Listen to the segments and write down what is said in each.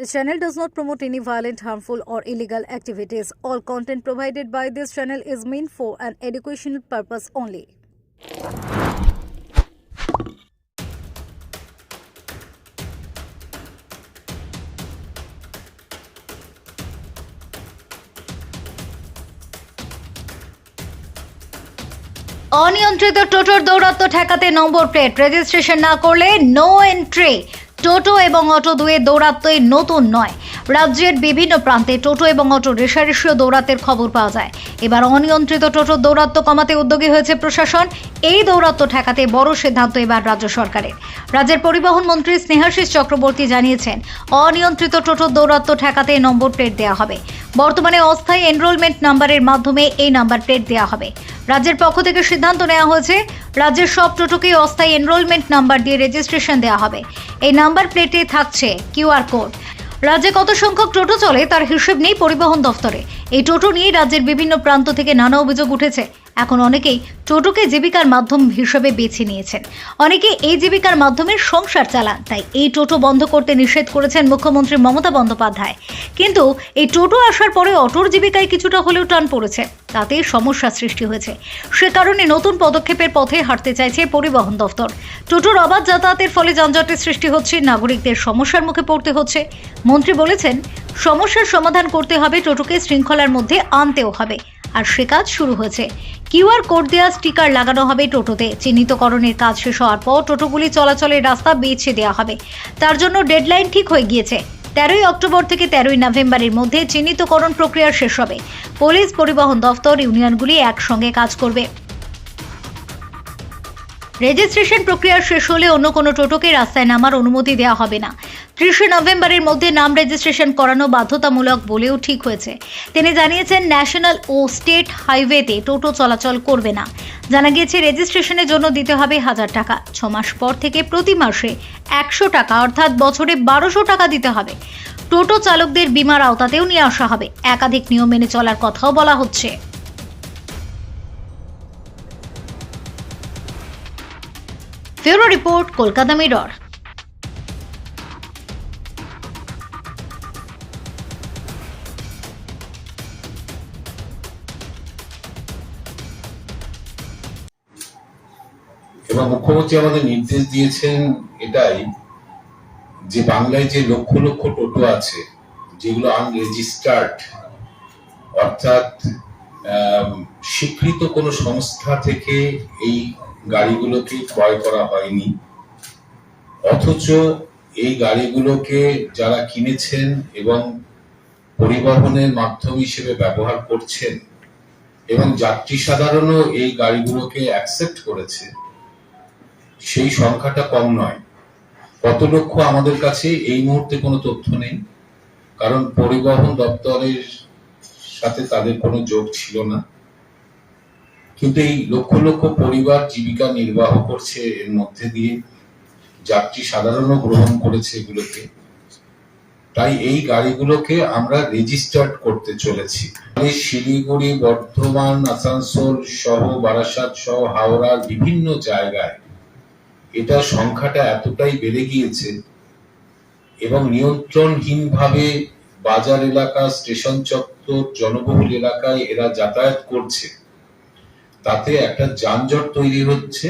This channel does not promote any violent, harmful, or illegal activities. All content provided by this channel is meant for an educational purpose only. অনিয়ন্ত্রিত টোটোর দৌরাত্ম ঠেকাতে number plate registration না করলে no entry টোটো এবং auto দুয়ে দৌড়াত্মই নতুন নয়। রাজ্যের বিভিন্ন প্রান্তে টোটো এবং অটো রেশারেশিও দৌরাত্মের খবর পাওয়া যায়। এবার অনিয়ন্ত্রিত টোটোর দৌরাত্ম কমাতে উদ্যোগী হয়েছে প্রশাসন। এই দৌরাত্ম ঠেকাতে বড় সিদ্ধান্ত এবার রাজ্য সরকারের। রাজ্যের পরিবহন মন্ত্রী স্নেহাশিস চক্রবর্তী জানিয়েছেন, অনিয়ন্ত্রিত টোটোর দৌরাত্ম ঠেকাতে নম্বর প্লেট দেওয়া হবে। বর্তমানে অস্থায়ী এনরোলমেন্ট নাম্বারের মাধ্যমে এই নাম্বার প্লেট দেওয়া হবে। রাজ্যের পক্ষ থেকে সিদ্ধান্ত নেওয়া হয়েছে, রাজ্যের সব টোটোকেই অস্থায়ী এনরোলমেন্ট নাম্বার দিয়ে রেজিস্ট্রেশন দেওয়া হবে। এই নাম্বার প্লেটে থাকছে কিউআর কোড রাজ্যে কত সংখ্যক টোটো চলে তার হিসেব নেই পরিবহন দফতরে। এই টোটো নিয়ে রাজ্যের বিভিন্ন প্রান্ত থেকে নানা অভিযোগ উঠেছে। এখন অনেকেই টোটোকে জীবিকার মাধ্যম হিসেবে বেছে নিয়েছেন। অনেকে এই জীবিকার মাধ্যমে সংসার চালান, তাই এই টোটো বন্ধ করতে নিষেধ করেছেন মুখ্যমন্ত্রী মমতা বন্দ্যোপাধ্যায়। কিন্তু এই টোটো আসার পরে অটোর জীবিকায় কিছুটা হলেও টান পড়েছে, তাতে সমস্যা সৃষ্টি হয়েছে। সে কারণে নতুন পদক্ষেপের পথে হাঁটতে চাইছে পরিবহন দফতর। টোটোর অবাধ যাতায়াতের ফলে যানজটের সৃষ্টি হচ্ছে, নাগরিকদের সমস্যার মুখে পড়তে হচ্ছে। মন্ত্রী বলেছেন, সমস্যার সমাধান করতে হবে, টোটোকে শৃঙ্খলার মধ্যে আনতেও হবে। আর সে কাজ শুরু হয়েছে। কিউআর কোড দেওয়া স্টিকার লাগানো হবে টোটোতে। চিহ্নিতকরণের কাজ শেষ হওয়ার পর টোটোগুলি চলাচলের রাস্তা বেছে দেওয়া হবে। তার জন্য ডেডলাইন ঠিক হয়ে গিয়েছে। তেরোই অক্টোবর থেকে তেরোই নভেম্বরের মধ্যে চিহ্নিতকরণ প্রক্রিয়া শেষ হবে। পুলিশ পরিবহন দফতর ইউনিয়নগুলি একসঙ্গে কাজ করবে। রেজিস্ট্রেশন প্রক্রিয়া শেষ হলে অন্য কোনো টোটোকে রাস্তায় নামার অনুমতি দেওয়া হবে না। ত্রিশে নভেম্বরের মধ্যে নাম রেজিস্ট্রেশন করানো বাধ্যতামূলক বলেও ঠিক হয়েছে। তিনি জানিয়েছেন, ন্যাশনাল ও স্টেট হাইওয়েতে টোটো চলাচল করবে না। জানা গিয়েছে, রেজিস্ট্রেশনের জন্য দিতে হবে হাজার টাকা। ছ মাস পর থেকে প্রতি মাসে একশো টাকা, অর্থাৎ বছরে বারোশো টাকা দিতে হবে। টোটো চালকদের বিমার আওতাতেও নিয়ে আসা হবে। একাধিক নিয়ম মেনে চলার কথাও বলা হচ্ছে। ফেরো রিপোর্ট, কলকাতা মিরর। এবং মুখ্যমন্ত্রী আমাদের নির্দেশ দিয়েছেন এটাই যে বাংলায় যে লক্ষ লক্ষ টোটো আছে, যেগুলো আনরেজিস্টার্ড অর্থাৎ স্বীকৃত কোনো সংস্থা থেকে এই গাড়িগুলোকে ক্রয় করা হয়নি। অথচ এই গাড়িগুলোকে যারা কিনেছেন এবং পরিবহনের মাধ্যম হিসেবে ব্যবহার করছেন এবং যাত্রী সাধারণও এই গাড়িগুলোকে অ্যাকসেপ্ট করেছে সেই সংখ্যাটা কম নয়। কত লক্ষ আমাদের কাছে এই মুহূর্তে কোনো তথ্য নেই। কারণ পরিবহন দপ্তরের সাথে তাদের কোনো যোগ ছিল না। কিন্তু এই লক্ষ লক্ষ পরিবার জীবিকা নির্বাহ করছে এর মধ্যে দিয়ে। যাত্রী সাধারণও গ্রহণ করেছে এগুলোকে। তাই এই গাড়িগুলোকে আমরা রেজিস্টার্ড করতে চলেছি। শিলিগুড়ি, বর্ধমান, আসানসোল সহ বারাসাত সহ হাওড়ার বিভিন্ন জায়গায় এটা সংখ্যাটা এতটাই বেড়ে গিয়েছে এবং নিয়ন্ত্রণহীনভাবে বাজার এলাকা, স্টেশন চত্বর, জনবহুল এলাকায় এরা যাতায়াত করছে। তাতে একটা যানজট তৈরি হচ্ছে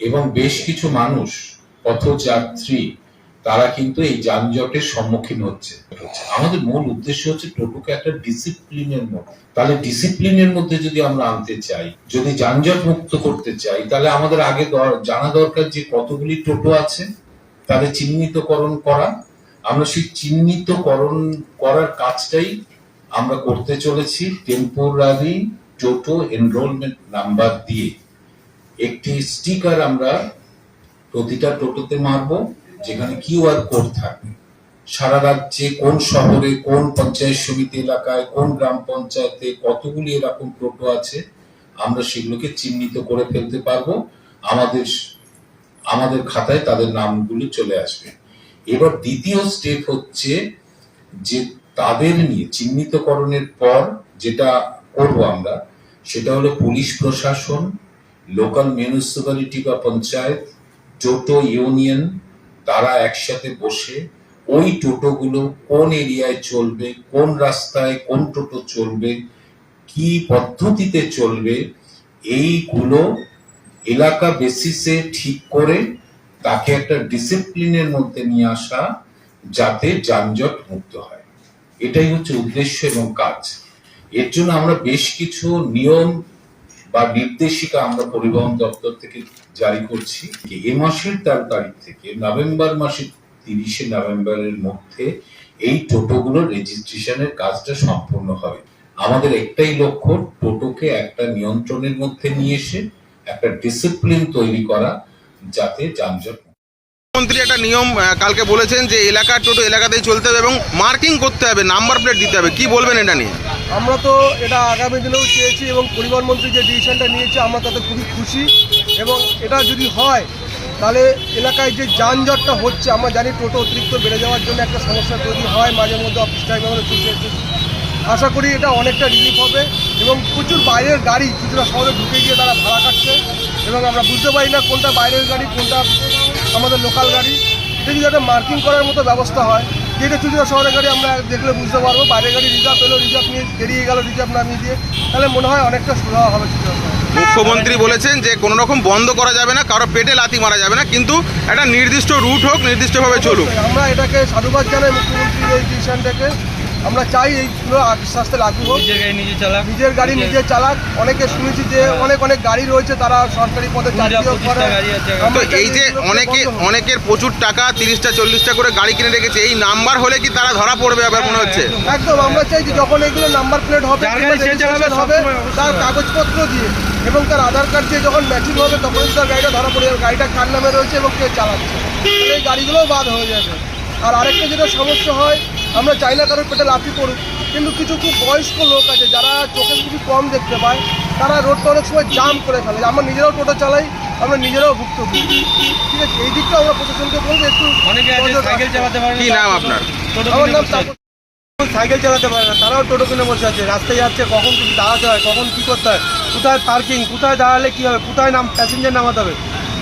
এবং বেশ কিছু মানুষ, পথযাত্রী তারা কিন্তু এই যানজটের সম্মুখীন হচ্ছে। আমাদের মূল উদ্দেশ্য হচ্ছে টোটোকে একটা ডিসিপ্লিনের মধ্যে। তাহলে ডিসিপ্লিনের মধ্যে যদি আমরা আনতে চাই, যদি যানজট মুক্ত করতে চাই, তাহলে আমাদের আগে জানা দরকার যে কতগুলি টোটো আছে, তাদের চিহ্নিতকরণ করা। আমরা সেই চিহ্নিতকরণ করার কাজটাই আমরা করতে চলেছি টেম্পোরারি টোটো এনরোলমেন্ট নাম্বার দিয়ে। একটি স্টিকার আমরা প্রতিটা টোটোতে মারবো। যেখানে কিউআর কোড থাকবে। সারা রাজ্যে কোন শহরে, কোন পঞ্চায়েত সমিতি এলাকায়, কোন গ্রাম পঞ্চায়েতে কতগুলি এরকম টোটো আছে, আমরা সেগুলোকে চিহ্নিত করে ফেলতে পারব। আমাদের আমাদের খাতায় তাদের নামগুলো চলে আসবে। এবার দ্বিতীয় স্টেপ হচ্ছে যে তাদের নিয়ে চিহ্নিতকরণের পর যেটা করব আমরা, সেটা হলো পুলিশ প্রশাসন লোকাল মিউনিসিপ্যালিটি বা পঞ্চায়েত টোটো ইউনিয়ন তারা একসাথে বসে ওই টোটোগুলো কোন এরিয়ায় চলবে, কোন রাস্তায় কোন টোটো চলবে, কি পদ্ধতিতে চলবে, এইগুলো এলাকা বেসিসে ঠিক করে তাকে একটা ডিসিপ্লিনের মধ্যে নিয়ে আসা যাতে যানজট মুক্ত হয়। এটাই হচ্ছে উদ্দেশ্য এবং কাজ। এর জন্য আমরা বেশ কিছু নিয়ম বা নির্দেশিকা আমরা পরিবহন দপ্তর থেকে জারি করছি এ মাসের তার তারিখ থেকে, নভেম্বর মাসের তিরিশে নভেম্বরের মধ্যে এই টোটোগুলোর রেজিস্ট্রেশনের কাজটা সম্পূর্ণ হবে। আমাদের একটাই লক্ষ্য, টোটোকে একটা নিয়ন্ত্রণের মধ্যে নিয়ে এসে একটা ডিসিপ্লিন তৈরি করা যাতে যানজট মন্ত্রী একটা নিয়ম কালকে বলেছেন যে এলাকার টোটো এলাকাতেই চলতে হবে এবং মার্কিং করতে হবে, নাম্বার প্লেট দিতে হবে। কি বলবেন এটা নিয়ে? আমরা তো এটা আগামী দিনেও চেয়েছি এবং পরিবহন মন্ত্রী যে ডিসিশনটা নিয়েছে, আমরা তাতে খুবই খুশি এবং এটা যদি হয়, তাহলে এলাকায় যে যানজটটা হচ্ছে, আমরা জানি টোটো অতিরিক্ত বেড়ে যাওয়ার জন্য একটা সমস্যা তৈরি হয়, মাঝে মধ্যে অফিস টাইমে আমরা চলতে। আশা করি এটা অনেকটা রিলিফ হবে এবং প্রচুর বাইরের গাড়ি কিছুটা শহরে ঢুকে গিয়ে তারা ভাড়া কাটছে এবং আমরা বুঝতে পারি না কোনটা বাইরের গাড়ি, কোনটা আমাদের লোকাল গাড়ি এটা যদি একটা মার্কিং করার মতো ব্যবস্থা হয় যেটা চুচুড়া শহরের গাড়ি আমরা দেখলে বুঝতে পারব। বাইরের গাড়ি রিজার্ভ এলো রিজার্ভ নিয়ে বেরিয়ে গেল রিজার্ভ নামিয়ে দিয়ে তাহলে মনে হয় অনেকটা সুবিধা হবে চুচুড়া মুখ্যমন্ত্রী বলেছেন যে কোনো রকম বন্ধ করা যাবে না কারও পেটে লাতি মারা যাবে না কিন্তু একটা নির্দিষ্ট রুট হোক নির্দিষ্টভাবে চলুক। আমরা এটাকে সাধুবাদ জানাই মুখ্যমন্ত্রীর এই ডিসিশনটাকে আমরা চাই এইগুলো আস্তে আস্তে লাগু হোক। নিজের গাড়ি নিজে চালাক। নিজের গাড়ি নিজে চালাক। অনেকে শুনেছি যে অনেক অনেক গাড়ি রয়েছে তারা সরকারি পদে চাকরিও করে। তো এই যে অনেকে অনেকের প্রচুর টাকা তিরিশটা চল্লিশটা করে গাড়ি কিনে রেখেছে। এই নাম্বার হলে কি তারা ধরা পড়বে আবার মনে হচ্ছে? একদম। আমরা চাই যে যখন এগুলো নাম্বার প্লেট হবে হবে তার কাগজপত্র দিয়ে এবং তার আধার কার্ড দিয়ে যখন ম্যাচিং হবে তখন তার গাড়িটা ধরা পড়ে যাবে। গাড়িটা কার নামে রয়েছে এবং কে চালাচ্ছে? এই গাড়িগুলোও বাদ হয়ে যাবে। আর আরেকটা যেটা সমস্যা হয় আমরা চাই না কারোর পেটে লাফি পড়ুক কিন্তু কিছু কিছু বয়স্ক লোক আছে যারা চোখে কিছু কম দেখতে পায় তারা রোডটা অনেক সময় জাম করে ফেলে। আমরা নিজেরাও টোটো চালাই আমরা নিজেরাও ভুক্তভোগী। ঠিক আছে এই দিকটা আমরা প্রশাসনকে বলব একটু অনেকে সাইকেল চালাতে পারে না কি নাম আপনার? আমার নাম। সাইকেল চালাতে পারে না তারাও টোটো কিনে বসে আছে রাস্তায় যাচ্ছে কখন কিছু দাঁড়াতে হয় কখন কী করতে হয় কোথায় পার্কিং কোথায় দাঁড়ালে কী হবে কোথায় নাম প্যাসেঞ্জার নামাতে হবে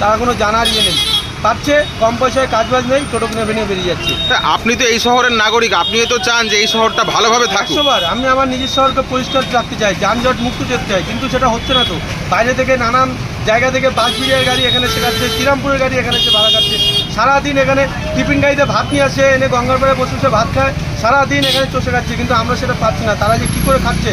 তারা কোনো জানার ইয়ে নেই। পাচ্ছে কম পয়সায় কাজ বাজ নেই টোটো কিনে ভেঙে বেরিয়ে যাচ্ছে। আপনি তো এই শহরের নাগরিক আপনি তো চান যে এই শহরটা ভালোভাবে থাকুক। একশোবার আমি আমার নিজের শহরকে পরিষ্কার রাখতে চাই যানজট মুক্ত করতে চাই কিন্তু সেটা হচ্ছে না তো। বাইরে থেকে নানান জায়গা থেকে বাসবিড়িয়ার গাড়ি এখানে শেখাচ্ছে শ্রীরামপুরের গাড়ি এখানে এসে ভাড়া কাটছে সারাদিন এখানে টিফিন গাড়িতে ভাত নিয়ে আসে এনে গঙ্গার পাড়ে বসে বসে ভাত খায় সারাদিন এখানে চষে খাচ্ছে কিন্তু আমরা সেটা পাচ্ছি না। তারা যে কী করে খাচ্ছে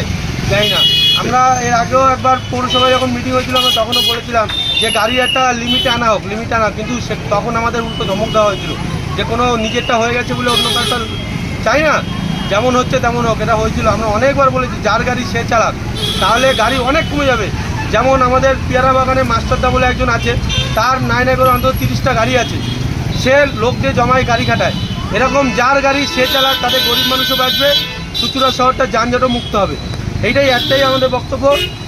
জানি না। আমরা এর আগেও একবার পৌরসভায় যখন মিটিং হয়েছিল আমরা তখনও বলেছিলাম যে গাড়ি একটা লিমিটে আনা হোক লিমিটে আনা কিন্তু তখন আমাদের উল্টো ধমক দেওয়া হয়েছিল। যে কোনো নিজেরটা হয়ে গেছে বলে অন্য কারটা চাই না? যেমন হচ্ছে তেমন হোক, এটা হয়েছিল। আমরা অনেকবার বলেছি, যার গাড়ি সে চালাক, তাহলে গাড়ি অনেক কমে যাবে। যেমন আমাদের পেয়ারা বাগানে মাস্টারদা বলে একজন আছে, তার নাই নাই করে অন্তত তিরিশটা গাড়ি আছে। সে লোক দিয়ে জমায় গাড়ি খাটায়। এরকম যার গাড়ি সে চালাক, তাতে গরিব মানুষও বাঁচবে চুচুড়া শহরটা যানজটও মুক্ত হবে। এইটাই একটাই আমাদের বক্তব্য,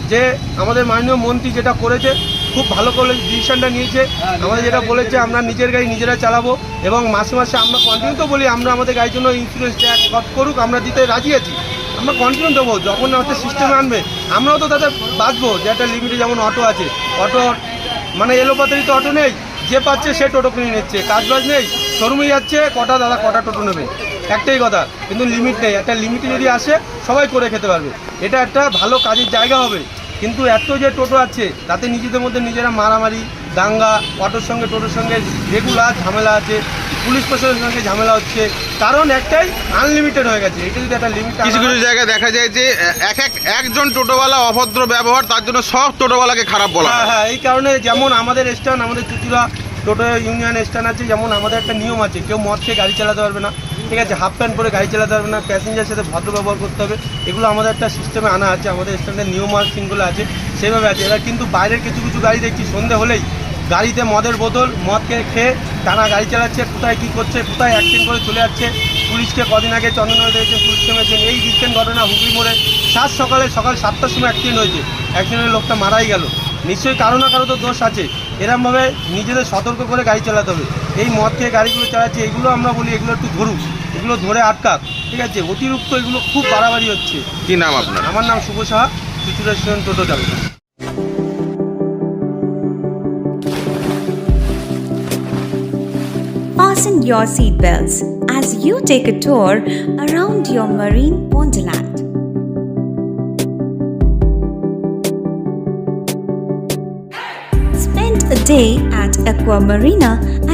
যে আমাদের মাননীয় মন্ত্রী যেটা করেছে খুব ভালো করে ডিসিশনটা নিয়েছে। আমাদের যেটা বলেছে আমরা নিজের গাড়ি নিজেরা চালাবো এবং মাসে মাসে আমরা কন্টিনিউ তো বলি আমরা আমাদের গাড়ির জন্য ইন্স্যুরেন্স ট্যাক্স কট করুক আমরা দিতে রাজি আছি। আমরা কন্টিনিউ দেবো যখন একটা সিস্টেমে আনবে। আমরাও তো তাদের বাঁচবো যে একটা লিমিটে যেমন অটো আছে। অটো মানে এলোপাতারি তো অটো নেই। যে পাচ্ছে সে টোটো কিনে নিচ্ছে। কাজ বাজ নেই শোরুমে যাচ্ছে কটা দাদা কটা টোটো নেবে। একটাই কথা কিন্তু লিমিট নেই। একটা লিমিটে যদি আসে সবাই করে খেতে পারবে। এটা একটা ভালো কাজের জায়গা হবে। কিন্তু এত যে টোটো আছে তাতে নিজেদের মধ্যে নিজেরা মারামারি দাঙ্গা অটোর সঙ্গে টোটোর সঙ্গে রেগুলার ঝামেলা আছে পুলিশ প্রশাসনের সঙ্গে ঝামেলা হচ্ছে। কারণ একটাই আনলিমিটেড হয়ে গেছে। এটা যদি একটা লিমিট কিছু কিছু জায়গায় দেখা যায় যে এক এক একজন টোটোওয়ালা অভদ্র ব্যবহার তার জন্য সব টোটোওয়ালাকে খারাপ বলা হ্যাঁ। হয়। এই কারণে যেমন আমাদের স্ট্যান্ড আমাদের চুচুড়া টোটো ইউনিয়ন স্ট্যান্ড আছে যেমন আমাদের একটা নিয়ম আছে কেউ মদ খেয়ে গাড়ি চালাতে পারবে না। ঠিক আছে হাফ প্যান্ট পরে গাড়ি চালাতে পারবে না প্যাসেঞ্জারের সাথে ভদ্র ব্যবহার করতে হবে। এগুলো আমাদের একটা সিস্টেমে আনা আছে, আমাদের স্ট্যান্ডের নিয়ম সিনগুলো আছে, সেভাবে আছে। এবার কিন্তু বাইরের কিছু কিছু গাড়ি দেখছি, সন্ধে হলেই গাড়িতে মদের বোতল, মদ খেয়ে টানা গাড়ি চালাচ্ছে, কোথায় কী করছে, কোথায় অ্যাক্সিডেন্ট করে চলে যাচ্ছে, পুলিশকে কদিন আগে চন্দননগর দিয়েছে পুলিশ থেমেছেন এই রিসেন্ট ঘটনা হুগলি মোড়ে সাত সকালে, সকাল সাতটার সময় অ্যাক্সিডেন্ট হয়েছে। অ্যাক্সিডেন্টের লোকটা মারাই গেল। নিশ্চয়ই কারও না কারও তো দোষ আছে। এরমভাবে নিজেদের সতর্ক করে গাড়ি চালাতে হবে। এই মদ খেয়ে গাড়িগুলো চালাচ্ছে, এগুলো আমরা বলি, এগুলো একটু ধরুক। এগুলো ধরে আটকাক ঠিক আছে অতিরিক্ত এগুলো খুব বাড়াবাড়ি হচ্ছে কি নাম আপনার আমার নাম শুভ সাহা চুচুড়া স্টেশন টোটো চালক fasten your seatbelts as you take a tour around your marine wonderland. Spend a day at Aqua Marina and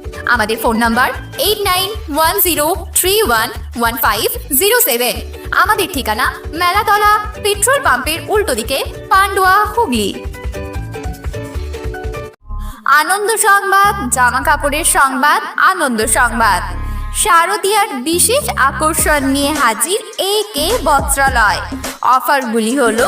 আমাদের phone number eight nine one zero three one one five zero seven আমাদের ঠিকানা Melatala petrol পাম্পের উল্টো দিকে পান্ডুয়া হুগলি। আনন্দ সংবাদ, জামা কাপড়ের সংবাদ, আনন্দ সংবাদ। শারদীয়ার বিশেষ আকর্ষণ নিয়ে হাজির এ কে বস্ত্রালয়। অফারগুলি হলো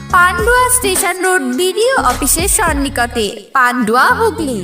পান্ডুয়া স্টেশন রোড বিডিও অফিসের সন্নিকটে পান্ডুয়া হুগলি।